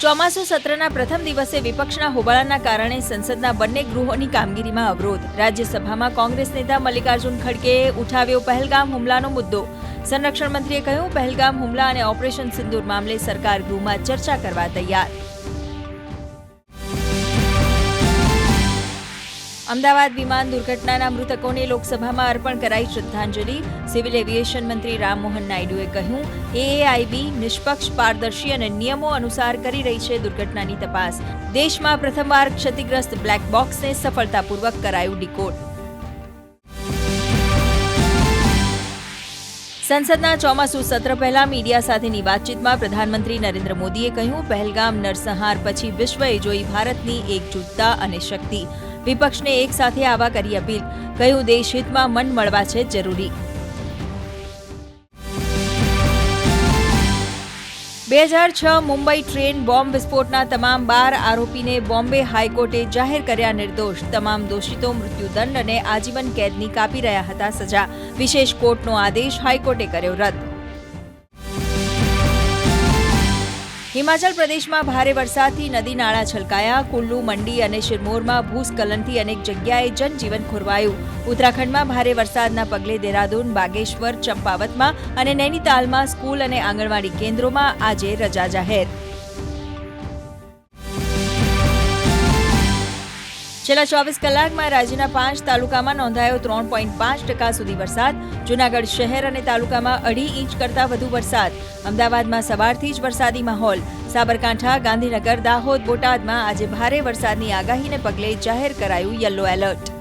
ચોમાસુ સત્રના પ્રથમ દિવસે વિપક્ષના હોબાળાના કારણે સંસદના બંને ગૃહોની કામગીરીમાં અવરોધ. રાજ્યસભામાં કોંગ્રેસ નેતા મલ્લિકાર્જુન ખડગેએ ઉઠાવ્યો પહેલગામ હુમલાનો મુદ્દો. સંરક્ષણ મંત્રીએ કહ્યું, પહેલગામ હુમલા અને ઓપરેશન સિંદૂર મામલે સરકાર ગૃહમાં ચર્ચા કરવા તૈયાર. અમદાવાદ વિમાન દુર્ઘટનાના મૃતકોને લોકસભામાં અર્પણ કરાઈ શ્રદ્ધાંજલિ. સિવિલ એવિએશન મંત્રી રામમોહન નાયડુએ કહ્યું, એએઆઈબી નિષ્પક્ષ, પારદર્શી અને નિયમો અનુસાર કરી રહી છે દુર્ઘટનાની તપાસ. દેશમાં પ્રથમવાર ક્ષતિગ્રસ્ત બ્લેક બોક્સને સફળતાપૂર્વક કરાયું ડીકોડ. સંસદના ચોમાસુ સત્ર પહેલા મીડિયા સાથેની વાતચીતમાં પ્રધાનમંત્રી નરેન્દ્ર મોદીએ કહ્યું, પહેલગામ નરસંહાર પછી વિશ્વએ જોઈ ભારતની એકજૂટતા અને શક્તિ. વિપક્ષને એક સાથે આવા કરી અપીલ. કહ્યું દેશહિતમાં મન મળવા છે જરૂરી. બે હજાર છ મુંબઈ ટ્રેન બોમ્બ વિસ્ફોટના તમામ બાર આરોપીને બોમ્બે હાઈકોર્ટે જાહેર કર્યા નિર્દોષ. તમામ દોષિતો મૃત્યુદંડ અને આજીવન કેદની કાપી રહ્યા હતા સજા. વિશેષ કોર્ટનો આદેશ હાઈકોર્ટે કર્યો રદ. હિમાચલ પ્રદેશમાં ભારે વરસાદથી નદી નાળા છલકાયા. કુલ્લુ, મંડી અને શિરમોરમાં ભૂસ્ખલનથી અનેક જગ્યાએ જનજીવન ખોરવાયું. ઉત્તરાખંડમાં ભારે વરસાદના પગલે દેહરાદૂન, બાગેશ્વર, ચંપાવતમાં અને નૈનીતાલમાં સ્કૂલ અને આંગણવાડી કેન્દ્રોમાં આજે રજા જાહેર. છેલ્લા ચોવીસ કલાકમાં રાજ્યના પાંચ તાલુકામાં નોંધાયો ત્રણ પોઈન્ટ પાંચ ટકા સુધી વરસાદ. જૂનાગઢ શહેર અને તાલુકામાં અઢી ઇંચ કરતાં વધુ વરસાદ. અમદાવાદમાં સવારથી જ વરસાદી માહોલ. સાબરકાંઠા, ગાંધીનગર, દાહોદ, બોટાદમાં આજે ભારે વરસાદની આગાહીને પગલે જાહેર કરાયું યલો એલર્ટ.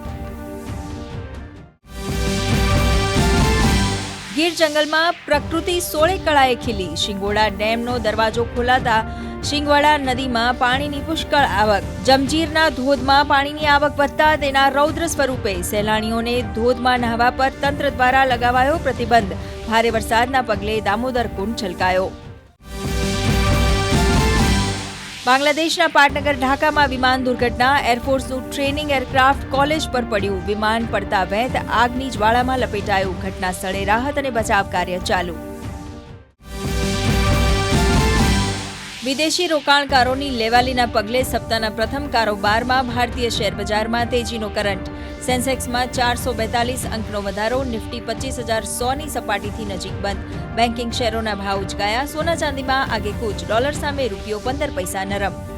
ગીર જંગલમાં પ્રકૃતિ સોળે કળાએ ખીલી. શિંગોડા ડેમનો દરવાજો ખોલાતા શિંગવાડા નદીમાં પાણીની પુષ્કળ આવક. જમજીરના ધોધમાં પાણીની આવક વધતા તેના રૌદ્ર સ્વરૂપે સહેલાણીઓને ધોધમાં નહાવા પર તંત્ર દ્વારા લગાવાયો પ્રતિબંધ. ભારે વરસાદના પગલે દામોદર કુંડ છલકાયો. બાંગ્લાદેશના પાટનગર ઢાકામાં વિમાન દુર્ઘટના એરફોર્સનું ટ્રેનિંગ એરક્રાફ્ટ કોલેજ પર પડ્યું. વિમાન પડતા વેત આગની જ્વાળામાં લપેટાયું. ઘટના સ્થળે રાહત અને બચાવ કાર્ય ચાલુ. વિદેશી રોકાણકારોની લેવાલીના પગલે સપ્તાહના પ્રથમ કારોબારમાં ભારતીય શેરબજારમાં તેજીનો કરંટ. સેન્સેક્સમાં ચારસો બેતાલીસ અંકનો વધારો, નિફ્ટી પચીસ હજાર સોની સપાટીથી નજીક બંધ. બેન્કિંગ શેરોના ભાવ ઉચકાયા. સોના ચાંદીમાં આગેકૂચ ડોલર સામે રૂપિયો પંદર પૈસા નરમ.